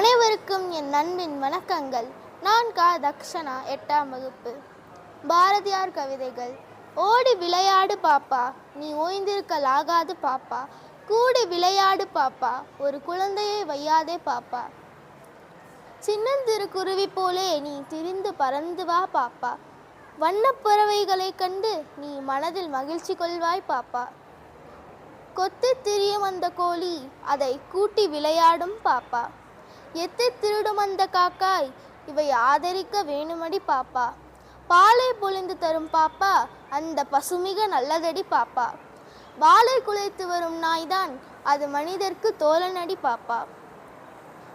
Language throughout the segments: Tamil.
அனைவருக்கும் என் அன்பின் வணக்கங்கள். நான் கா. தக்ஷனா எட்டாம் வகுப்பு. பாரதியார் கவிதைகள். ஓடி விளையாடு பாப்பா நீ ஓய்ந்திருக்கலாகாது பாப்பா. கூடி விளையாடு பாப்பா ஒரு குழந்தையை வையாதே பாப்பா. சின்னந்திரு குருவி போலே நீ திரிந்து பறந்து வா பாப்பா. வண்ணப் பறவைகளைக் கண்டு நீ மனதில் மகிழ்ச்சி கொள்வாய் பாப்பா. கொத்து திரியும் அந்த கோழி அதை கூட்டி விளையாடும் பாப்பா. எத்தித் திருடும் அந்த காக்காய்? இவை ஆதரிக்க வேணுமடி பாப்பா. பாலை பொழிந்து தரும் பாப்பா அந்த பசுமிக நல்லதடி பாப்பா. வாளை குலைத்து வரும் நாய்தான் அது மனிதர்க்கு தோழனடி பாப்பா.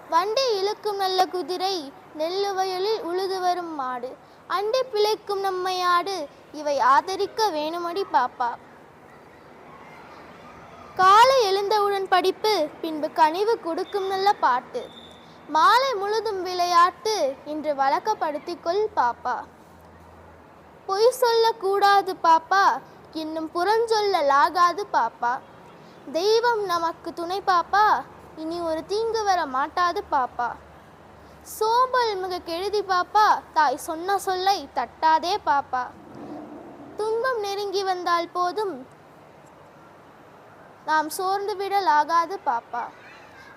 வண்டி இழுக்கும் நல்ல குதிரை நெல்லு வயலில் உழுது வரும் மாடு. அண்டி பிழைக்கும் நம்மை ஆடு இவை ஆதரிக்க வேணுமடி பாப்பா. காலை எழுந்தவுடன் படிப்பு பின்பு கனிவு கொடுக்கும் நல்ல பாட்டு. மாலை முழுதும் விளையாட்டு இன்று வழக்கப்படுத்திக் கொள் பாப்பா. பொய் சொல்லக்கூடாது பாப்பா. இன்னும் புறஞ்சொல்லலாகாது பாப்பா. தெய்வம் நமக்கு துணை பாப்பா. இனி ஒரு தீங்கு வர மாட்டாது பாப்பா. சோம்பல் மிக கெழுதி பாப்பா. தாய் சொன்ன சொல்லை தட்டாதே பாப்பா. துன்பம் நெருங்கி வந்தால் போதும். நாம் சோர்ந்து விடலாகாது பாப்பா.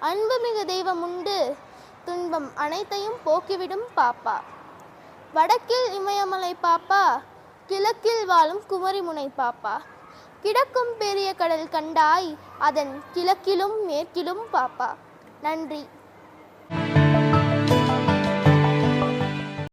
அன்புமிகு தெய்வம் உண்டு. துன்பம் அனைத்தையும் போக்கிவிடும் பாப்பா. வடக்கில் இமயமலை பாப்பா கிழக்கில் வாழும் குமரிமுனை பாப்பா. கிடக்கும் பெரிய கடல் கண்டாய் அதன் கிழக்கிலும் மேற்கிலும் பாப்பா. நன்றி.